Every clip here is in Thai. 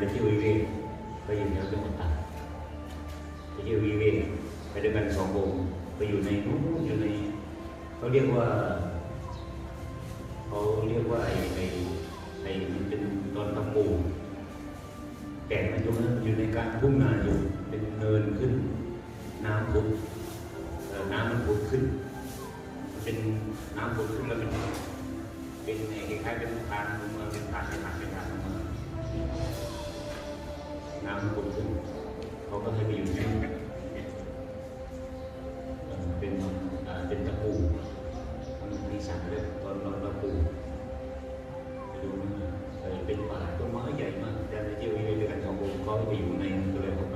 ไปเที่ยววิเวกไปอยู่แถวจังหวัดตากไปเที่ยววิเวกไปด้วยกันสองวงไปอยู่ในนู้นอยู่ในเขาเรียกว่าเขาเรียกว่าไอ้ไอ้ไอ้มันเป็นตอนตะปูแก่มันอยู่อยู่ในการพุ่งนาอยู่ น้ำมันพุดขึ้นเขาก็ให้ไปอยู่ที่เป็นเป็นตะปูมันมีสัตว์เลยตอนเราตะปูไปดูมันเออเป็นป่าต้นไม้ใหญ่มากแต่ไปเที่ยวด้วยกันสองคนเขาให้ไปอยู่ในนั้นก็เลยเขาไป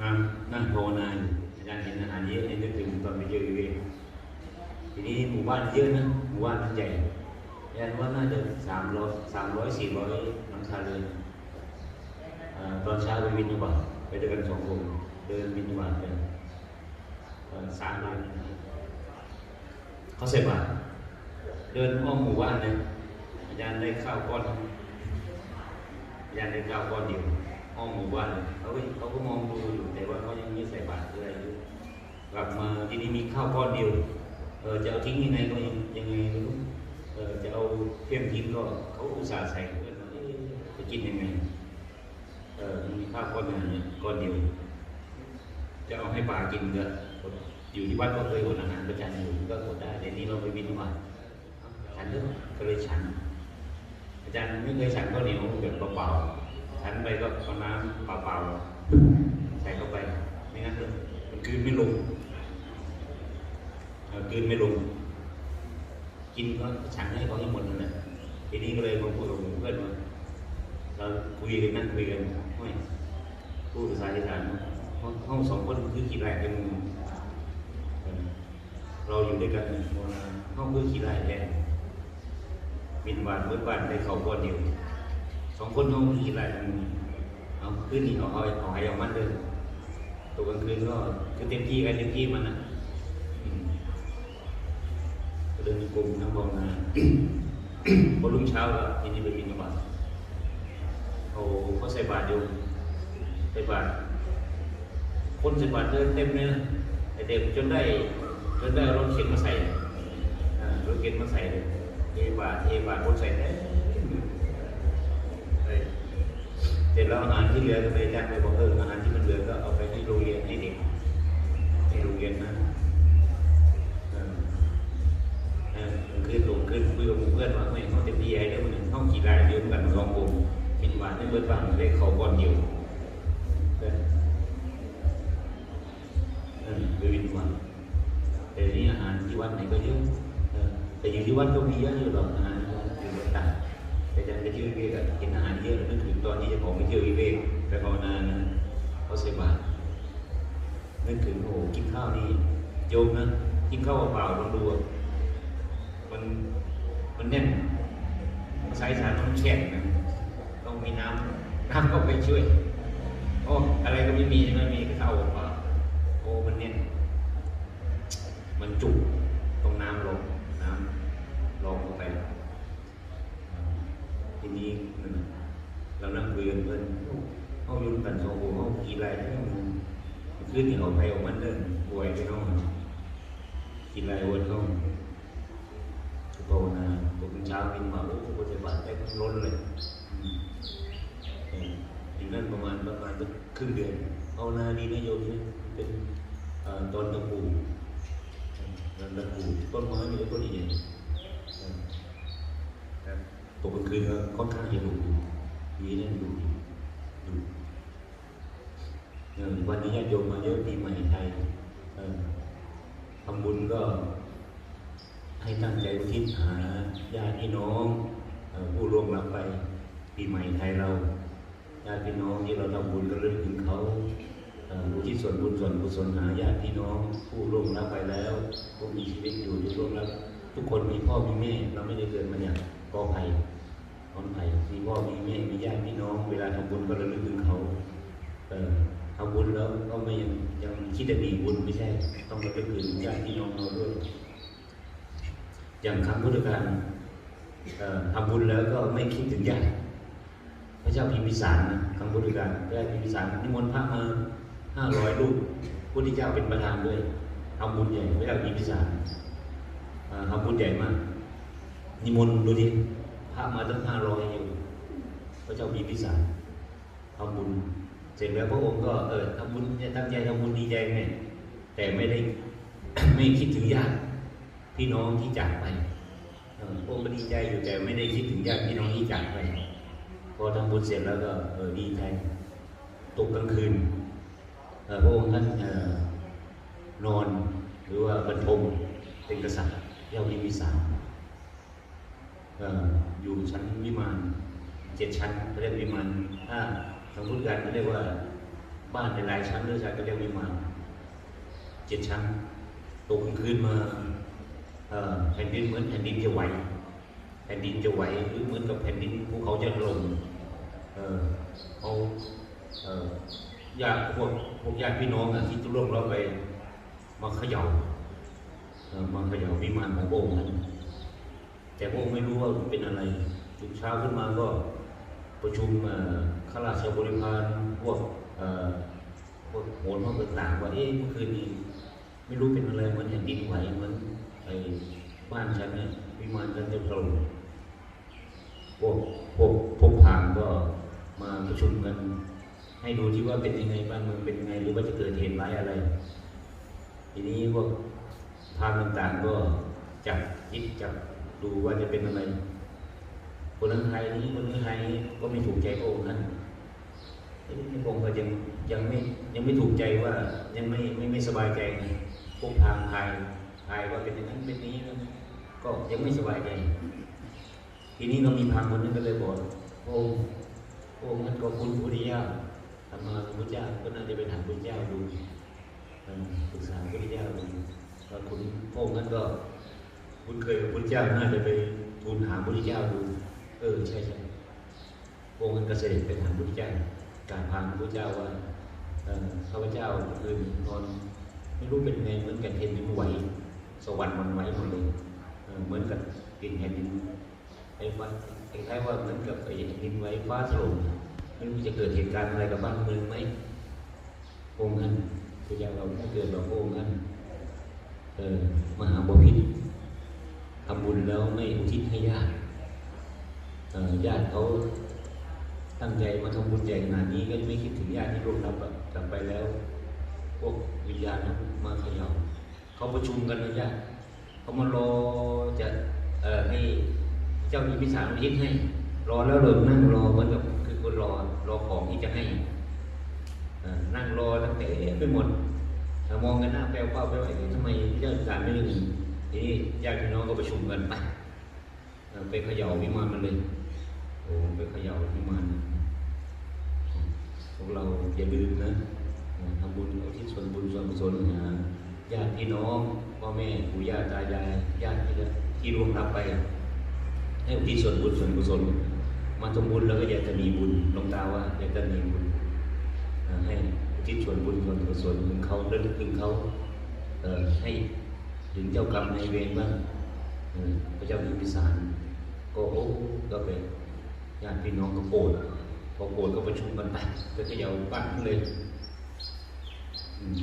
นั่งนั่งภาวนาอยู่อาจารย์เห็นอาหารเยอะให้นึกถึงตอนไปเจอวิเวกทีนี้หมู่บ้านเยอะนะหมู่บ้านมันใหญ่อาจารย์ว่าน่าจะสามร้อยสามร้อยสี่ร้อย คาเรือนอตอนเช้าไปบินบาตไปเดินกันสองคนเดินบินบาตกันสามวันเขาใส่บาตรเดินอ้อมหมู่บ้านเลยอาจารย์ได้ข้าวก้อนยันในเก้าวก้อนเดียวอ้อมหมู่บ้านเขาก็เขาก็มองดูอยู่แต่ว่าเขายังไม่ใส่บาตรอะไรอยู่กลับมาที่นี่มีข้าวก้อนเดียวเออจะเอาทิ้งยังไงก็ยังยังไงไม่รู้เออจะเอาเพี้ยงทิ้งก็เขาอุตส่าห์ใส่ กินยังไง เออมันมีข้าวก้อนอย่างนี้ก้อนเดียว จะเอาให้ปลากินก็อยู่ที่วัดก็เคยอดอาหารประจำอยู่ก็อดได้แต่นี้เราไปบินมาฉันก็เลยฉัน อาจารย์ไม่เคยฉันข้าวเหนียวแบบเปล่าๆฉันไปก็เอาน้ำเปล่าๆใส่เข้าไปไม่งั้นมันกลืนไม่ลงคืนไม่ลง กินก็ฉันให้เขาให้หมดนั่นแหละทีนี้ก็เลยมาพูดกับเพื่อนว่า เราคุยกันนั่งคุยกันเฮ้ยพูดภาษาอีสานห้องห้องสองคนคือกี่ไรกันเราอยู่ด้วยกันห้องคือกี่ไรแทนบินบานเบิดบานได้เขาก้อนเดียวสองคนน้องมีอะไรกันเอาขึ้นนี่เอาเอาเอาให้เอามันเลยตัวกลางคืนก็คือเต็มที่กันเต็มที่มันอะเดินกลุ่มทั้งบองนาพอรุ่งเช้าก็ทีนี้ไปบินบาต เขาเขาใส่บาตรอยู่ใส่บาตรคนใส่บาตรเดินเต็มเลยนะไอเต็มจนได้จนได้อารถเข็นมาใส่อ่ารถเข็นมาใส่เลยเอบาทเอบาทคนใส่ได้เสร็จแล้วอาหารที่เหลือก็ไปจ้างไปบอกเอออาหารที่มันเหลือก็เอาไปให้โรงเรียนให้เด็กให้โรงเรียนนะขึ้นลงขึ้นคุยกับเพื่อนว่าไม่เขาเต็มที่ให้ได้มันห้องกี่รายเดียวกันสองกลุ่ม บินบาทให้เบิดบังได้เขาก่อนเดียวเออเออไปบินบาทแต่นี่อาหารที่วัดไหนก็เยอะแต่อยู่ที่วัดก็มีเยอะอยู่หรอกอาหารอยู่ต่างแต่จะไปเที่ยววิเวกอะกินอาหารเยอะนึกถึงตอนที่จะของไปเที่ยววิเวกไปภาวนานะเขาใส่บาตรนึกถึงโอ้โหกินข้าวนี่โยมนะกินข้าวเปล่าๆลองดูมันมันแน่นสายสารมันแข็งนะต้อง มีน้ำน้ำก็ไปช่วยโอ้อะไรก็ไม่มีใช่ไหมมีแค่ข้าวเปล่าโอ้มันแน่นมันจุกตรงน้ำลงน้ำลงลงไป ทีนี้มันเรานั่งคุยกันเพื่อนเขายู่กันสองคนเขากี่ไรให้มันขึ้นนี่เอาไปเอามันเดินป่วยไปน้องกี่ไรวันเขาภาวนาตกเช้าบินมาโอ้โหจะบาดได้ล้นเลยอืมเอออยู่ นั่นประมาณประมาณสักครึ่งเดือนภานาดีนะโยมเนี่ยเป็นตอนตะปูนั่นแหละปูต้นไม้มีต้นใหญ่ตกกลางคืนก็ค่อนข้างจะดุดีนั่นดุดุวันนี้ญาติโยมมาเยอะปีใหม่ไทยทำบุญก็ ให้ตั้งใจทิศหาญาติพี่น้องผู้ร่วงรับไปปีใหม่ไทยเรา ญาติพี่น้องที่เราทำบุญก็เรื่องถึงเขาเอ่ออุทิศส่วนบุญส่วนกุศลหาญาติพี่น้อง ผู้ร่วงรับไปแล้วผู้มีชีวิตอยู่ที่ร่วงรับทุกคนมีพ่อมีแม่เราไม่ได้เกิดมาจากกอไผ่ขอนไผ่มีพ่อมีแม่มีญาติพี่น้อง เวลาทำบุญก็ระลึกถึงเขาเทำบุญแล้วก็ไม่ยังยังคิดจะมีบุญไม่ใช่ ต้องระลึกถึงญาติพี่น้องเราด้วยอย่างครั้งพุทธกาลทำบุญแล้วก็ไม่คิดถึงญาติ พระเจ้าพิมพิสารนะคำพุทธการพระเจ้าพิมพิสารนิมนต์พระมาห้าร้อยรูปพุทธเจ้าเป็นประธานด้วยทำบุญใหญ่พระเจ้าพิมพิสารทำบุญใหญ่มากนิมนต์ดูดิพระมาตั้งห้าร้อยอยู่พระเจ้าพิมพิสารทำบุญเสร็จแล้วพระองค์ก็เออทำบุญตั้งใจทำบุญดีใจไงแต่ไม่ได้ไม่คิดถึงญาติพี่น้องที่จากไปพระองค์ก็ดีใจอยู่แต่ไม่ได้คิดถึงญาติพี่น้องที่จากไป พอทำบุญเสร็จแล้วก็เออดีใจตกกลางคืนพระองค์ท่านนอนหรือว่าบรรทมเป็นกษัตริย์เย้าพิมพิสารเอ่ออยู่ชั้นวิมานเจ็ดชั้นเรียกวิมานถ้าทางพุทธการเขาเรียกว่าบ้านเป็นหลายชั้นหรือชั้นก็เรียกวิมานเจ็ดชั้นตกกลางคืนมาแผ่นดินเหมือนแผ่นดินจะไหว แผ่นดินจะไหวหรือเหมือนกับแผ่นดินภูเขาจะล่มเออเขาเออญาติพวกพวกญาติพี่น้องอะที่ตุล่วงเราไปมาเขย่าเออมาเขย่าวิมานของพระองค์นั้นแต่พระองค์ไม่รู้ว่าเป็นอะไรถึงเช้าขึ้นมาก็ประชุมเอ่อข้าราชบริพารพวกเออพวกโหนพวกต่างๆว่าเอ๊ะเมื่อคืนนี้ ไม่รู้เป็นอะไรเหมือนแผ่นดินไหวเหมือนไอ้บ้านฉันเนี่ย วิมานฉันจะถล่มพวกพวกพวกพราหมณ์ก็มาประชุมกัน ให้ดูที่ว่าเป็นยังไงบ้านเมืองเป็นยังไงหรือว่าจะเกิดเหตุร้ายอะไร ทีนี้พวกพาหมณ์ต่างๆก็จับคิดจับดูว่าจะเป็นอะไรคนนั้นไทยนี้คนนี้ไทยก็ไม่ถูกใจพระองค์นั้นทีนี้พระองค์ก็ยังยังไม่ยังไม่ถูกใจว่ายังไม่ไม่ไม่สบายใจพวกทางไทยไทยว่าเป็นอย่างนั้นเป็นนี้นะ ก็ยังไม่สบายใจทีนี้เรามีพามคนนึงก็เลยบอกพระองค์พระองค์นั้นก็คุณพุทธิยาทำมาพุทธเจ้าก็น่าจะไปถามพุทธเจ้าดูปรึกษาพุทธเจ้าดูว่าคุณพระองค์นั้นก็ คุณเคยกับพุทธเจ้าน่าจะไปทูลถามพุทธเจ้าดู เออใช่ใช่พระองค์นั้นก็เสด็จไปถามพุทธเจ้าการพามพุทธเจ้าว่าเข้าพเจ้าคืนนอนไม่รู้เป็นไงเหมือนกับเห็นดินไหวสวรรค์มันไหวหมดเลย เหมือนกับกินแผ่นดินไอ้ฟ้าคล้ายๆว่าเหมือนกับไอ้แผ่นดินไหวฟ้าถล่มไม่รู้จะเกิดเหตุการณ์อะไรกับบ้านเมืองไหมพระองค์นั้นพระเจ้าเราถ้าเกิดแบบพระองค์นั้นเออมหาบพิตรทำบุญแล้วไม่อุทิศให้ญาติเออญาติเขาตั้งใจมาทำบุญใหญ่ขนาดนี้ก็ไม่คิดถึงญาติที่ร่วงรับกลับไปแล้ว พวกวิญญาณมาเขย่าเขาประชุมกันนะญาติ เขามารอจะเอ่อให้เจ้ามีพิสารอุทิศให้ รอแล้วเลยนั่งรอเหมือนกับคือคนรอรอของที่จะให้นั่งรอตั้งแต่ไปหมดมองกันหน้าแปลวเป้าไปว่าทำไมเจ้าสารไม่ได้นทีนี้ญาติพี่น้องก็ประชุมกันไปไปเขย่าวิมานมันเลยโอ้ไปเขย่าวิมานพวกเราอย่าลืมนะทำบุญเอาที่ส่วนบุญส่วนกุศลหาญาติพี่น้อง พ่อแม่ปู่ย่าตายายญาติที่ที่ร่วงรับไปให้อุทิศส่วนบุญส่วนกุศลมาทำบุญแล้วก็อยากจะมีบุญลงตาว่าอยากจะมีบุญให้อุทิศส่วนบุญส่วนกุศลถึงเขาเรื่องถึงเขาให้ถึงเจ้ากรรมในเวรบ้างพระเจ้าพิมพิสารก็โอ้ก็เป็นญาติพี่น้องก็โกรธพอโกรธก็ประชุมกันไปก็เขย่าบ้านเลย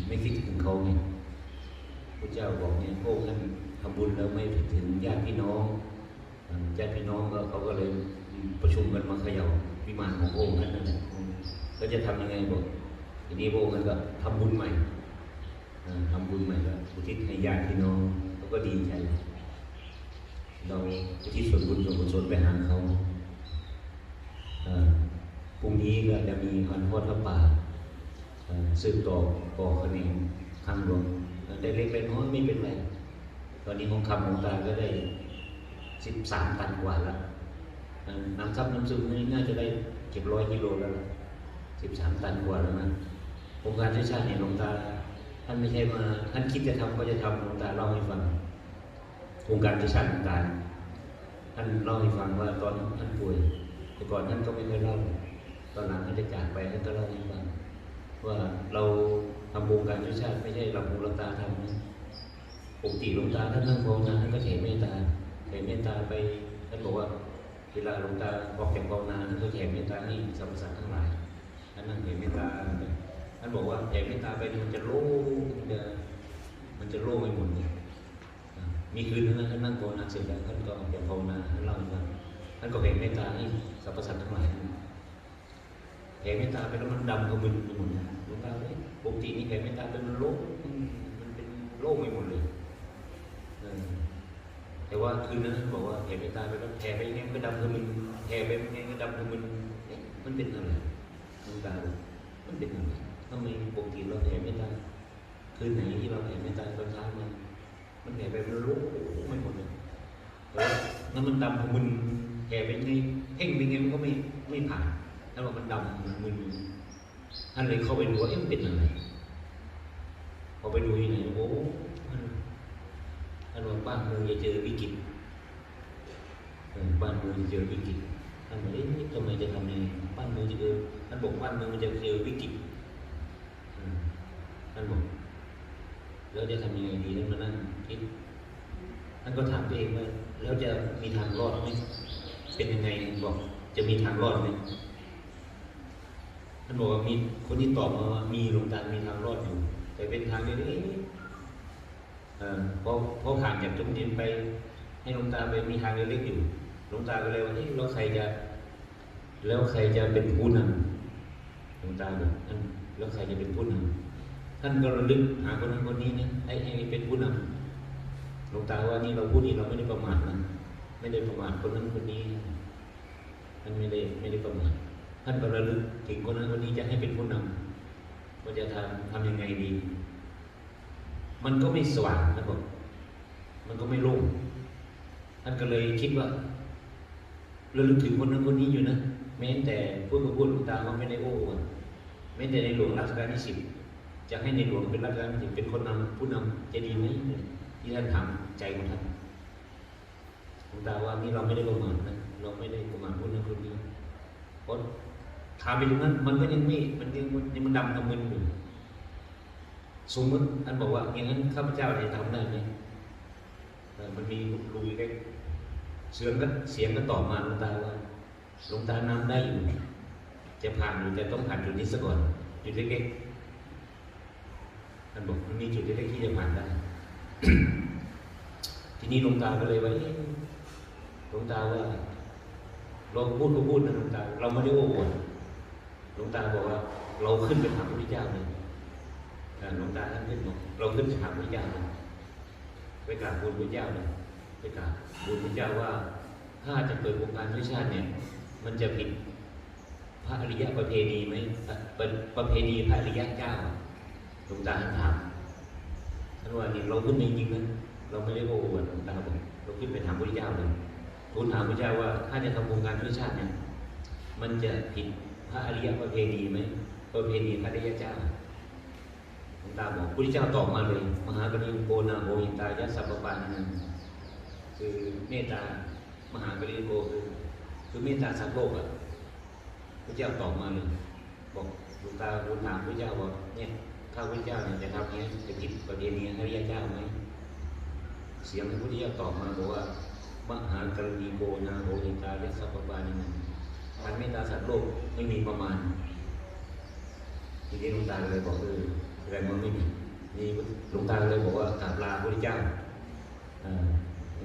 ไม่คิดถึงเขาไง พระเจ้าบอกเนี่ยพวกท่านทำบุญแล้วไม่ถึงญาติพี่น้องญาติพี่น้องก็เขาก็เลยประชุมกันมาเขย่าวิมานของพระองค์ท่านนั่นแหละก็จะทำยังไงบอกทีนี้พระองค์ท่านก็ทำบุญใหม่อ่าทำบุญใหม่แล้วอุทิศให้ญาติพี่น้องเขาก็ดีใจเราอุที่ส่วนบุญส่วนกุศลไปหาเขาพรุ่งนี้ก็จะมีพันทอดพระป่าเอ่อสืบต่อปอคะแนนคำหลวง เอ่อได้เล็กได้น้อยไม่เป็นไร ตอนนี้ของคำหลวงตาก็ได้สิบสามตันกว่าแล้วน้ำซับน้ำซึมนี่น่าจะได้เจ็ดร้อยกิโลแล้วสิบสามตันกว่าแล้วนะโครงการชาติชาติเนี่ยหลวงตา ท่านไม่ใช่มา ท่านคิดจะทำก็จะทำหลวงตาเล่าให้ฟัง โครงการประชาธิปไตยท่านเล่าให้ฟังว่าตอนท่านป่วย แต่ก่อนท่านก็ไม่เคยเล่า ตอนหลังท่านจะจากไปท่านก็เล่าให้ฟังว่าเรา ทำโครงการประชาติไม่ใช่หลับหูหลับตาทำนะปกติหลวงตาท่านนั่งภาวนาท่านก็แผ่เมตตาแผ่เมตตาไปท่านบอกว่าเวลาหลวงตาออกจากภาวนาท่านก็แผ่เมตตาให้สรรพสัตว์ทั้งหลายท่านนั่งแผ่เมตตาท่านบอกว่าแผ่เมตตาไปมันจะโล่งมันจะมันจะโล่งไปหมดเลยอ่ามีคืนนึงนท่านนั่งภาวนาเสร็จแล้วท่านก็ออกจากภาวนาท่านเล่าให้ฟังท่านก็แผ่เมตตาให้สรรพสัตว์ทั้งหลาย แผ่เมตตาไปแล้วมันดำกระมึนไปหมดเลยหลวงตาเลยปกตินี่แผ่เมตตาไปมันโล่งมันเป็นโล่งไปหมดเลยแต่ว่าคืนนั้นท่าบอกว่าแผ่เมตตาไปแล้วแผ่ไปยังไงก็ดำคือมันแผ่ไปยังไงก็ดำคือมันมันเป็นอะไรดวงตาบอกมันเป็นอะไรทำไมปกติเราแผ่เมตตาคืนไหนที่เราแผ่เมตตาตอนเช้ามันมันแผ่ไปมันรู้ไม่หมดเลยแต่ว่านั้นมันดำคือมันแผ่ไปยังไงเพ่งไปยังไงมันก็ไม่ไม่ผ่าน ถ้ว่ามันดำมันมึนท่านเลยเข้าไปดูว่าเอ๊ะมันเป็นอะไรพอไปดูที่ไหนโอ้มันท่านว่าบ้านเมืองจะเจอวิกฤตบ้านเมืองจะเจอวิกฤตท่านบอกเอ๊ะทำไมจะทำยังไงบ้านเมืองจะเจอท่านบอกบ้านเมืองมันจะเจอวิกฤตท่านบอกแล้วจะทำยังไงดีท่านมานั่งคิดท่านก็ถามตัวเองว่าแล้วจะมีทางรอดไหมเป็นยังไงบอกจะมีทางรอดไหมานบอกว่ามีคนที่ตอบมาว่ามีหลวงตามีทางรอดอยู่ แต่เป็นทางเล็กๆเออพอพอผ่านจากจุดดินไป ให้หลวงตาไปมีทางเล็กๆอยู่หลวงตาก็เลยว่าเฮ้แล้วใครจะ แล้วใครจะเป็นผู้นำหลวงตาบอกท่านแล้วใครจะเป็นผู้นำท่านก็ระลึกหาคนนั้นคนนี้นะให้ให้เป็นผู้นำหลวงตาว่านี่เราพูดนี่เราไม่ได้ประมาทนะไม่ได้ประมาทคนนั้นคนนี้ท่านไม่ได้ไม่ได้ประมาท ท่านก็ระลึกถึงคนนั้นคนนี้จะให้เป็นผู้นำว่าจะทำทำยังไงดี มันก็ไม่สว่างนะบอกมันก็ไม่โล่งท่านก็เลยคิดว่าราลึกถึงคนนั้นคนนี้อยู่นะแม้แต่พูดกับพูดหลวงตาก็ไม่ได้โอ้อวดแม้แต่ในหลวงรัชกาลที่สิบจะให้ในหลวงเป็นรัชกาลที่สิบเป็นคนนำผู้นำจะดีไหมที่ท่านทำใจของท่านหลวงตาว่านี่เราไม่ได้ประมาทนะเราไม่ได้ประมาทคนนั้นคนนี้เพราะ ถามไปตรงนั้นมันก็ยังไม่ มันยังมันยังมันดำทำมึนอยู่ สมมติท่านบอกว่าอย่างนั้นข้าพเจ้าจะทำได้ไหมมันมีรูเล็กเสียงก็เสียงก็ตอบมาหลวงตาว่าหลวงตาน้ำได้อยู่ จะผ่านอยู่แต่ต้องผ่านจุดนี้ซะก่อนจุดเล็กๆท่านบอกมันมีจุดเล็กๆที่จะผ่านได้ ทีนี้หลวงตาก็เลยว่าเอ๊ะหลวงตาว่าเราพูดก็พูดนะหลวงตา เราไม่ได้โอ้อวดห ลวงตาบอกว่า เราขึ้นไปหาพระพุทธเจ้าเลยอ่าหลวงตาท่านขึ้นบอกเราขึ้นไปหาพระพุทธเจ้าเลยไปกราบบูชพระเจ้าเลยไปกราบบูชพระเจ้าว่า ถ้าจะเปิดวงการวิชาติเนี่ย มันจะผิดพระอริยประเพณีไหมเป็นประเพณีพระอริยเจ้าหลวงตาท่านถามท่านว่านี่เราขึ้นไปจริงนะเราไม่ได้โอ้อวดหลวงตาบอกเราขึ้นไปถามพระพุทธเจ้าเลยทูลถามพระเจ้าว่าถ้าจะทำวงการวิชาติเนี่ย มันจะผิดพระอริยประเพณีไหมประเพณีพระอริยเจ้าหลวงตาบอกพระพุทธเจ้าตอบมาเลย มหากรุณโกนาโหหิตายะสัพปานันคือเมตตามหากรุณโกคือคือเมตตาสัตว์โลกอะพระเจ้าตอบมาเลยบอกหลวงตาหลวงถามพระเจ้าว่าเนี่ยข้าพระเจ้าเนี่ยจะทำเนี้ยจะผิดประเพณีอริยเจ้าไหมเสียงพระพุทธเจ้าตอบมาบอกว่ามหากรุณาโกนาโหหิตายะสัพปานัน การเมตตาสัตว์โลกไม่มีประมาณทีนี้หลวงตาเลยบอกเออแสดงว่าไม่มีนี่หลวงตาเลยบอกว่ากราบลาพระเจ้า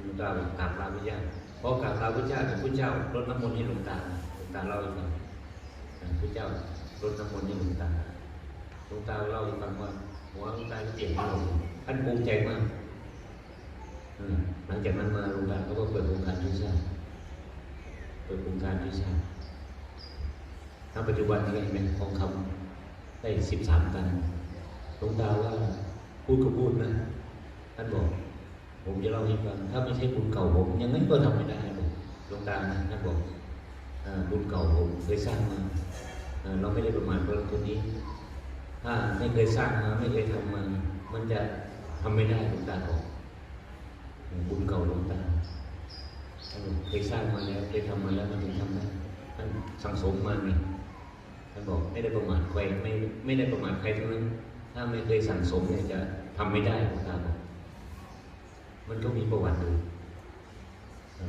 หลวงตาบอกกราบลาพระเจ้าเพราะกราบลาพระเจ้ากับพระเจ้ารดน้ำมนต์ให้หลวงตาหลวงตาเล่าให้ฟังพระเจ้ารดน้ำมนต์ให้หลวงตาหลวงตาเล่าให้ฟังว่าหัวหลวงตาเจ็บมากท่านภูมิใจมากหลังจากนั้นมาหลวงตาก็เปิดโครงการยุชาติเปิดโครงการยุชาติ ณปัจจุบันนี้เห็นไหมทองคำได้สิบสามตันหลวงตาว่าพูดก็พูดนะท่านบอก ผมจะเล่าให้ฟังถ้าไม่ใช่บุญเก่าผม ยังไงก็ทำไม่ได้บอกหลวงตานะท่านบอกอบุญเก่าผมเคยสร้างมาเราไม่ได้ประมาทคนคนนี้ ถ้าไม่เคยสร้างมาไม่เคยทำมามันจะทำไม่ได้หลวงตาบอกบุญเก่าหลวงตาท่านบอกเคยสร้างมาแล้วเคยทำมาแล้วมันถึงทำได้ท่านสังสมมาไง ท่านบอกไม่ได้ประมาทใครไม่ไม่ได้ประมาทใครทั้งนั้น ถ้าไม่เคยสั่งสมเนี่ยจะทำไม่ได้หลวงตาบอกมันก็มีประวัติอยู่เอา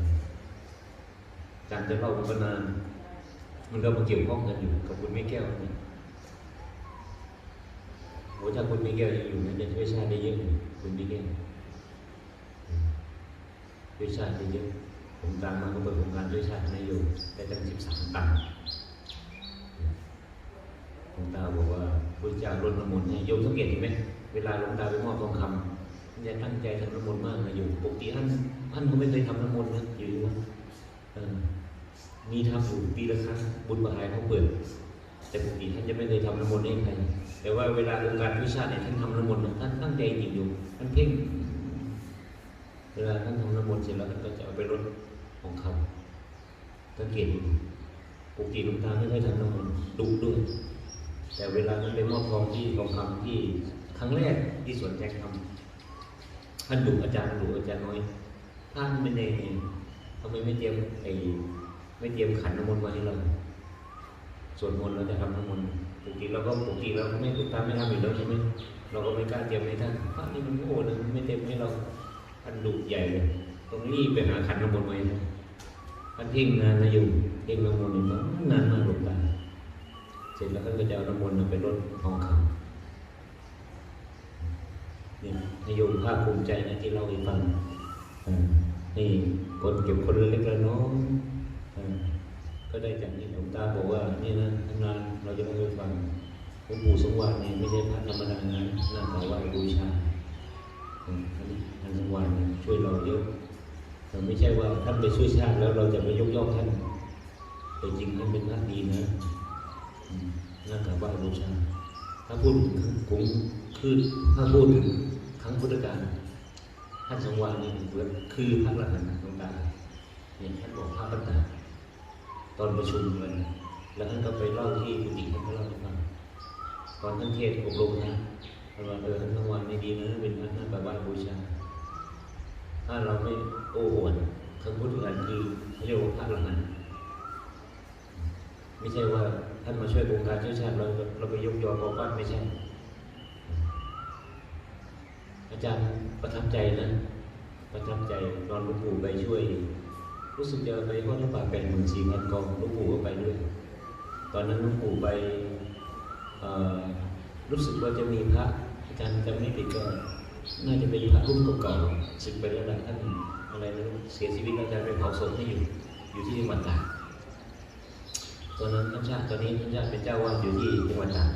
จารย์จะเล่ามันก็นานมันก็มาเกี่ยวข้องกันอยู่กับคุณไม่แก้วนี่โอ้ถ้าคุณไม่แก้วยังอยู่นะจะช่วยชาติได้เยอะคุณไม่แก้วช่วยชาติได้เยอะผมตามมาก็เปิดโครงการช่วยชาตินายโยมได้ตั้งสิบสามตัน ลวงตาบอกว่าพระเจ้ารดน้ำมนต์ให้โยมสังเกตเห็นไหมเวลาหลวงตาไปมอบทองคำท่านจะตั้งใจทำน้ำมนต์มากนะโยมปกติท่านท่านก็ไม่เคยทำน้ำมนต์นะอยู่ที่วัดเออมีทำอยู่ปีละครั้งบุญประหายเขาเปิด แต่ปกติท่านจะไม่เคยทำน้ำมนต์ให้ใครแต่ว่าเวลาองค์การวิชาเนี่ยท่านทำน้ำมนต์ท่านตั้งใจจริงอยู่ท่านเพ่งเวลาท่านทำน้ำมนต์เสร็จแล้วท่านก็จะเอาไปรดของเขาสังเกตปกติหลวงตาไม่ค่อยทำน้ำมนต์ดุด้วย แต่เวลาท่านไปมอบทองที่ทองคำที่ครั้งแรกที่สวนแจกทำท่านดุอาจารย์ดุอาจารย์น้อยท่านไม่ในทำไมไม่เตรียมไอ้ไม่เตรียมขันน้ำมนต์มาให้เราสวดมนต์เราจะทำน้ำมนต์ปกติเราก็ปกติเราก็ไม่ถูกตาไม่ทำอยู่แล้วใช่ไหมเราก็ไม่กล้าเตรียมให้ท่านพระนี่มันโง่เลยมันไม่เตรียมให้เราท่านดุใหญ่เลยต้องรีบไปหาขันน้ำมนต์มาให้ท่านท่านเพ่งงานนะโยมเพ่งน้ำมนต์นี่มันนานมากหลวงตา เสร็จแล้วท่านก็จะเอาน้ำมนต์ไปรดทองคำนี่นายโยมภาคภูมิใจนะที่เล่าให้ฟังนี่คนเก็บคนเล็กๆน้อยก็ได้จากที่หลวงตาบอกว่า นี่นะทำงานเราจะต้องไปฟังหลวงปู่สมวานเนี่ยไม่ใช่พระธรรมดานะหน้าเขาไหวบูชาอืมท่านท่านสมวานเนี่ยช่วยเราเยอะแต่ไม่ใช่ว่าท่านไปช่วยชาติแล้วเราจะไปยกย่องท่านแต่จริงท่านเป็นพระดีนะ น้าเขาไหว้บูชาถ้าพูดถึงคงคือถ้าพูดถึงครั้งพุทธกาลท่านสมวานนี่คือพระอรหันต์หลวงตาเนี่ยท่านบอกพระปัญญาตอนประชุมกันแล้วท่านก็ไปเล่าที่กุฏิท่านก็เล่าให้ฟังก่อนท่านเทศน์อบรมนะท่านว่าเออท่านทั้งวันไม่ดีนะเป็นพระหน้าประบาบูชา ถ้าเราไม่โอ้อวดคำพูดกันคือพระโยคพระอรหันต์ไม่ใช่ว่า ท่านมาช่วยองค์การช่วยชาติเราเราไปยกยอบอกว่าไม่ใช่ อาจารย์ประทับใจนะ ประทับใจตอนหลวงปู่ไปช่วย รู้สึกจะไปทอดพระป่าแปดหมื่นสี่พันกองหลวงปู่ก็ไปด้วย ตอนนั้นหลวงปู่ไปรู้สึกว่าจะมีพระอาจารย์จำไม่ผิดก็น่าจะเป็นพระรุ่นเก่าๆสึกไปแล้วแหละท่านอะไรไม่รู้เสียชีวิตอาจารย์ไปเผาศพให้อยู่อยู่ที่จังหวัดตาก ตอนนั้นท่านชาติตอนนี้ท่านชาติเป็นเจ้าวาอยู่ที่จังหวัดตาก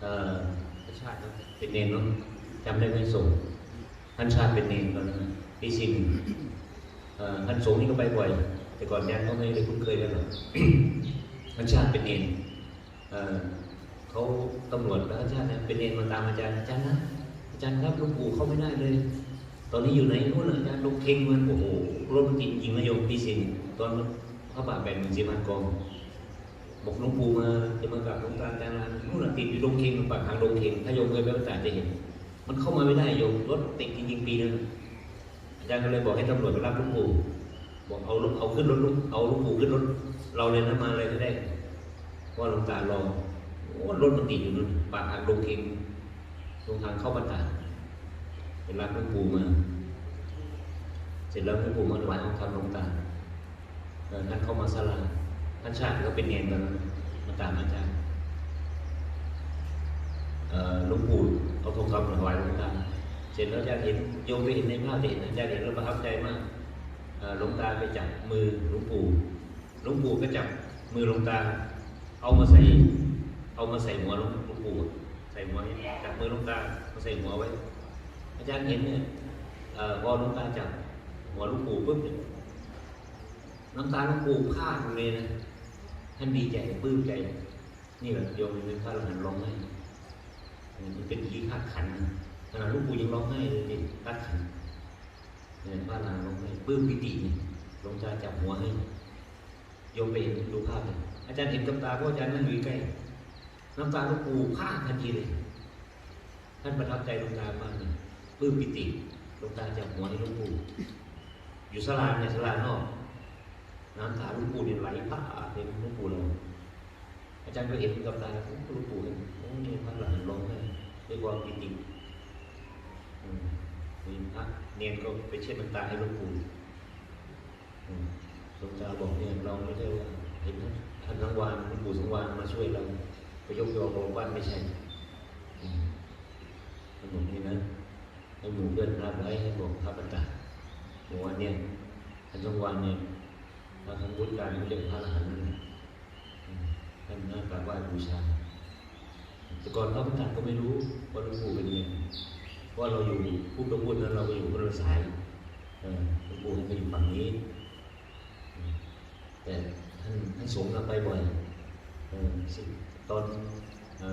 เอ่อท่านชาติเป็นเนรเนาะจำได้ไหมส่งท่านชาติเป็นเนรตอนนั้นนะปีสี่หนึ่งเอ่อท่านสงฆ์นี่ก็ไปบ่อย แต่ก่อนแดนเขาไม่ได้คุ้นเคยกันหรอกท่านชาติเป็นเนรเอ่อเขาตำรวจแล้วท่านชาติเนี่ยเป็นเนรมาตามอาจารย์อาจารย์นะอาจารย์ครับหลวงปู่เข้าไม่ได้เลยตอนนี้อยู่ไหนนู่นน่ะอาจารย์ลงเข่งมันโอ้โหรถมันติดจริงนะโยมปีสินตอน พระบาทแบ่งหนึ่งสิมันกองบอกหลวงปู่มาจะมากราบหลวงตาจารย์นู่นติดอยู่ลงเข่งปากทางลงเข่งถ้าโยมเคยไปวัดตาจะเห็น มันเข้ามาไม่ได้โยมรถติดจริงๆปีนึงอาจารย์ก็เลยบอกให้ตำรวจไปรับหลูกปู่บอกเอาเอาขึ้นรถลูกเอาหลูกปู่ขึ้นรถเราเลยนะมาเลยก็ได้เพราะว่าหลวงตารอโอ้รถมันติดอยู่นู่นปากทางลงเค็งลงทางเข้าบัตตาไปรับหลูกปู่มา เสร็จแล้วหลูกปู่มาถวายองคำหลวงตา เออท่านเข้ามาสลาท่านชาติก็เป็นเนรตอนนั้นมาตามอาจารย์หลวงปู่เอาทองคำมาถวายหลวงตาเสร็จแล้วอาจารย์เห็นโยมไปเห็นในภาพเห็นอาจารย์เห็นแล้วประทับใจมากหลวงตาไปจับมือหลวงปู่หลวงปู่ก็จับมือหลวงตา เอามาใส่ เอามาใส่หัวหลวงลวงปู่ใส่หัวเนี่ยจับมือหลวงตามาใส่หัวไว้ อาจารย์เห็นเนี่ยพอหลวงตาจับหัวหลวงปู่ปุ๊บเนี่ย น้ำตาหลวงปู่พลาดเลยนะท่านดีใจปลื้มใจ นี่แหละโยมเป็นพระอรหันต์ร้องไห้มันเป็นขี้ขาขันนะขณะลูกปูยังร้องไห้เลยนี่ตัดขันเนี่ยบ้านนางร้องไห้ปลื้มปิติเนี่ยหลวงตาจับหัวให้โยมไปเห็นดูภาพเลยอาจารย์เห็นกับตาเพราะอาจารย์นั่งอยู่ใกล้น้ำตาลูกปูพลาดทันทีเลยท่านประทับใจหลวงตามากเลยปลื้มปิติหลวงตาจับหัวให้หลูกปูอยู่สลาเนี่ยสลานอก น้ำตาลูกปูเนี่ยไหลพาดเลยลูกปูเราอาจารย์ก็เห็นกับตาลูกปูเห็นโอ้นี่พระหลานร้องไห้ด้วยความปิติมีพระเนียนก็ไปเช็ดน้ำตาให้ลวงปู่หลวงตาบอกเนี่ยเราไม่ได้ว่าเห็นท่านทั้งวานหลวงปู่สังวานมาช่วยเราไปยกยอบอกว่าไม่ใช่อืมท่านบอกนี่นะให้หมู่เพื่อนรับไว้ให้บอกพระประตาบอกว่าเนี่ยท่านสังวานเนี่ย พระทั้งบุญการไม่เรียกพระอรหันต์นั่แหละท่านน่ากราบไหว้บูชา แต่ก่อนพระพุทธก็ไม่รู้ว่าหลวงปู่เป็นยังไงว่าเราอยู่พูดประพูดนั้นเราก็อยู่คนละสายหลวงปู่ท่านก็อยู่ฝั่งนี้ แต่ท่านท่านสงฆ์เราไปบ่อยตอน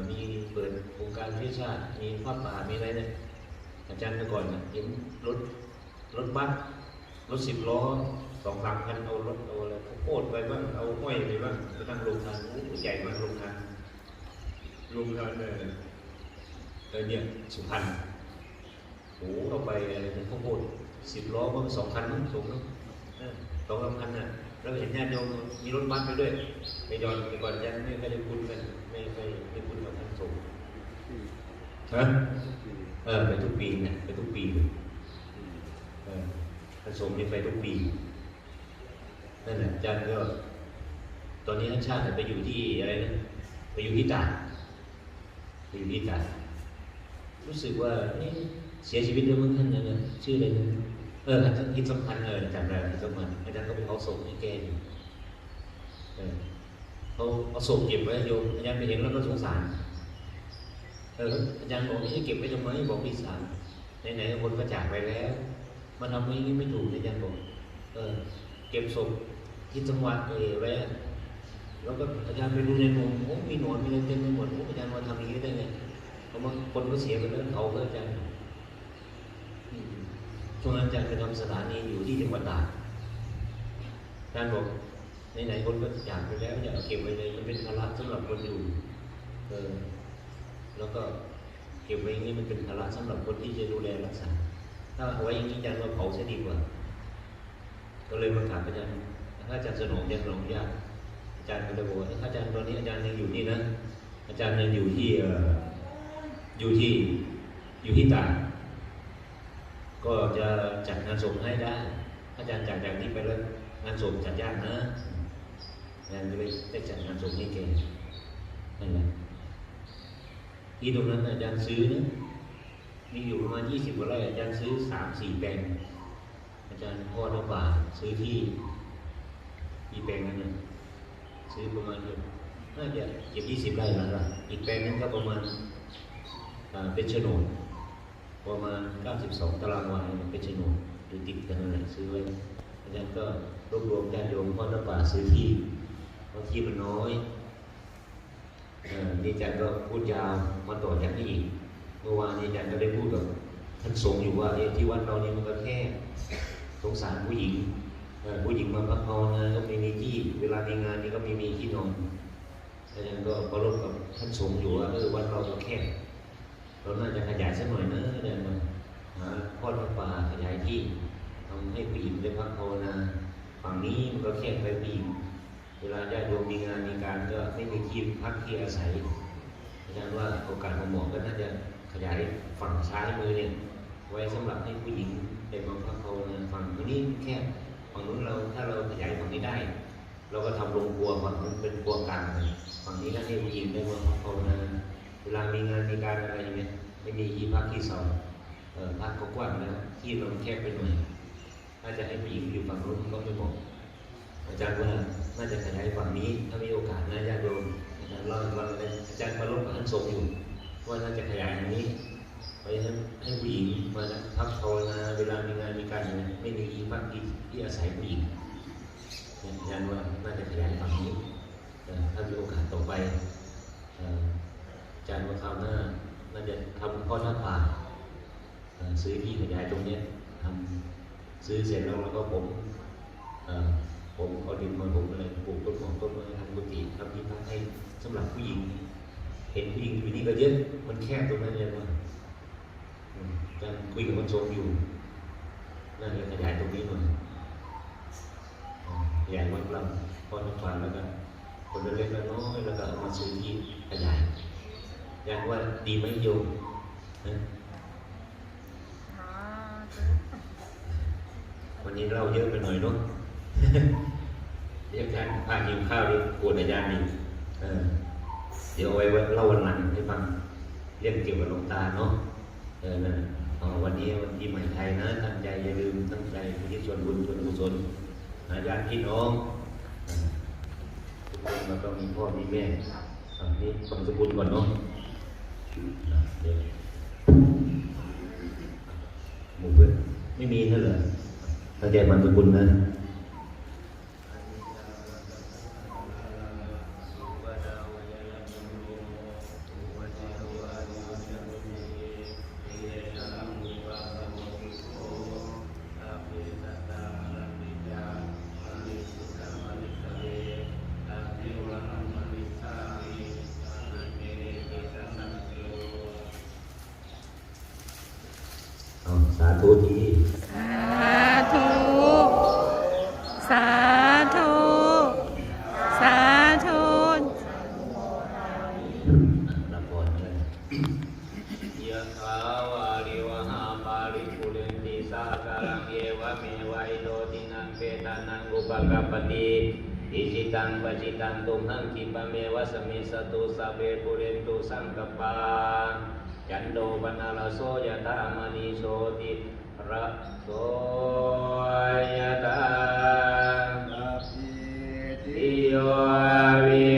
มีเปิดโครงการพิชาติมีภาพป่ามีอะไรเนี่ยอาจารย์แต่ก่อนเห็นรถรถบัสรถสิบล้อ สองสามคันเอารถเอาอะไรข้าวโพดไปบ้างเอาห้อยไปบ้างไปนั่งโรงทานใหญ่มากโรงทานโรวมกันเลยเออเนี่ยสุพรรณโอ้เอาไปอะไรนะข้าวโพดสิบล้อมันสองคันมั้งส่งมั้งเออสองสามคันน่ะแล้วเห็นญาติโยมมีรถบัสไปด้วยไปยอนไปก่อนยันไม่เคยได้คุ้นกันไม่เคยไม่คุ้นกับท่านส่งฮะเออไปทุกปีนะไปทุกปีเออท่านส่งนี่ไปทุกปี นั่นแหละอาจารย์ก็ตอนนี้ท่านชาติไปอยู่ที่อะไรนะไปอยู่ที่ตาไปอยู่ที่ตารู้สึกว่าเอ๊ะเสียชีวิตแล้วมั้งท่านนะเนี่ยชื่ออะไรนะเออท่านคิดสำคัญเออจำได้คิดสำคัญอาจารย์ก็ไปเอาศพให้แกอยู่เออเขาเอาศพเก็บไว้โยมอาจารย์ไปเห็นแล้วก็สงสารเอออาจารย์บอกให้เก็บไว้ทำไมบอกพี่สาวไหนๆคนก็จากไปแล้วมาทำอย่างนี้ไม่ถูกอาจารย์บอกเออเก็บศพ ที่จังหวัดเออไว้แล้วก็อาจารย์ไปดูในหนวโอ้มีหนวดมีอะไรเต็มไปหมดโอ้อาจารย์มาทำอย่างนี้ได้ไงเพราะบาคนก็เสียไปแล้วเขาก็อาจารย์ช่วงนั้นอาจารย์ไปทำสถานีอยู่ที่จังหวัดตากอาจารย์บอกไหนๆคนก็จากไปแล้วอย่าเอาเก็บไว้เลยมันเป็นภาระสำหรับคนอยู่เออแล้วก็เก็บไว้อย่างนี้มันเป็นภาระสำหรับคนที่จะดูแลรักษา ถ้าเอาไว้อย่างนี้อาจารย์ว่าเผาเสียดีกว่า ก็เลยมาถามอาจารย์ อาจารย์สนองอาจารย์สนองยากอาจารย์ก็เลยบอกว่าเอ้ยอาจารย์ตอนนี้อาจารย์ยังอยู่นี่นะ อาจารย์ยังอยู่ที่อยู่ที่อยู่ที่ตากก็จะจัดงานศพให้ได้ อาจารย์จากจากนี้ไปแล้วงานศพจัดยากนะอาจารย์ก็เลยได้จัดงานศพให้แกนั่นแหละที่ตรงนั้นอาจารย์ซื้อนะมีอยู่ประมาณยี่สิบกว่าไร่อาจารย์ซื้อสามสี่แปลงอาจารย์พ่อน้องป่าซื้อที่ ที่แปลงนั้นนะซื้อประมาณเกือบน่าจะเก็บยี่สิบไร่แล้วล่ะอีกแปลงนึงก็ประมาณเป็นโฉนดประมาณเก้าสิบสองตารางวาเนี่ยเป็นโฉนดอยู่ติดกันนเละซื้อไว้อาจารย์ก็รวบรวมญาติโยมพ่อน้าป่าซื้อที่เพราะที่มันน้อยนี่อาจารย์ก็พูดยาวมาต่อจากนี้อีกเมื่อวานนี้อาจารย์ก็ได้พูดกับท่านสงฆ์อยู่ว่าที่วัดเรานี่มันก็แค่สงสารผู้หญิง ผู้หญิงมาพักผ่อนนะก็ไม่มีที่เวลามีงานนี่ก็ไม่มีที่นอนอาจารย์ก็เคารพกับท่านสงฆ์อยู่ว่าเออวัดเราก็แคบเราน่าจะขยายสักหน่อยนะอาจารย์มาหาพ่อพระป่าขยายที่ทำให้ผู้หญิงได้พักผ่อนนะฝั่งนี้มันก็แคบไปผู้หญิงเวลาญาติโยมมีงานมีการก็ไม่มีที่พักที่อาศัยอาจารย์ว่าโอกาสของหมอก็น่าจะขยายฝั่งซ้ายมือเนี่ยไว้สำหรับให้ผู้หญิงได้มาพักผ่อนนะฝั่งนี้แคบ ฝั่งนู้นเราถ้าเราขยายฝั่งนี้ได้ เราก็ทำโรงครัวฝั่งนู้นเป็นครัวกลางฝั่งนี้ก็ให้ผู้หญิงได้มาพักผ่อนนเวลามีงานมีการอะไรอย่างเงี้ยไม่มีที่พักที่สาเออพักก็กว้างแล้วที่เราแคบไปหน่อยถ้าจะให้ผู้หญิงอยู่ฝั่งนู้นก็ไม่เหมาะอาจารย์ว่าน่าจะขยายฝั่งนี้ถ้ามีโอกาสนะญาติโยมอาจารย์เล่าให้ฟังเลยอาจารย์มาลบกับท่านทรงอยู่ว่าน่าจะขยายอันนี้ ไปให้ให้ผู้หญิงมาพักภาวนาเวลามีงานมีการอย่านี้ไม่มีที่พักที่ที่อาศัยผู้หญิงเนี่ยยันว่าน่าจะขยายฝั่งนี้ถ้ามีโอกาสต่อไปอาจารย์ว่าคราวหน้าน่าจะทำข้อท่าป่าเอ่อซื้อที่ขยายตรงเนี้ยทำซื้อเสร็จแล้วแล้วก็ผมผมเอาดินมาผมอะไรปลูกต้นหอมต้นไม้ทำกุฏิทำที่พักให้สำหรับผู้หญิง เห็นผู้หญิงอยู่นี่ก็เยอะมันแคบตรงนั้นเลยว่า การคุยกับคนชมอยู่น่าจะขยายตรงนี้หน่อยขยายวัดลำพอน้ำฟันแล้วก็คนเล็กๆน้อยๆแล้วก็เอามาซื้อที่ขยายอยากว่าดีไหมโยมวันนี้เราเยอะไปหน่อยเนาะพาหิวข้าวดิกวนอาจารย์นี่เดี๋ยวเอาไว้เล่าวันหลังให้ฟังเรื่องเกี่ยวกับหลวงตาเนาะ ออนั่นเอาวันนี้วันที่ใหม่ไทยนะตั้งใจอย่าลืมตั้งใจที่ส่วนบุญส่วนกุศลอาญาติพี่น้องทุกคนเราต้องมีพ่อมีแม่อันนี้ความสบูรณ์ก่อนเนาะหมู่เพื่อนไม่มีนั่นเหรอตั้งใจมันสมบูรณ์นะ เอาสาธุที สาธุ สาธุ สาธุ รับพรเลย ยะถาวาริวหาปาริปุเรนติสาการังเอวะเมวะอิโตตินังเปตานังอุปกัปปติอิจิตังปจิตังตุมหังคิปะเมวะสมิสตุสัพเพปุเรนตุสังกปปาจันโดปนาลโสยะธามณีโสติระโสยะธาติโยวิ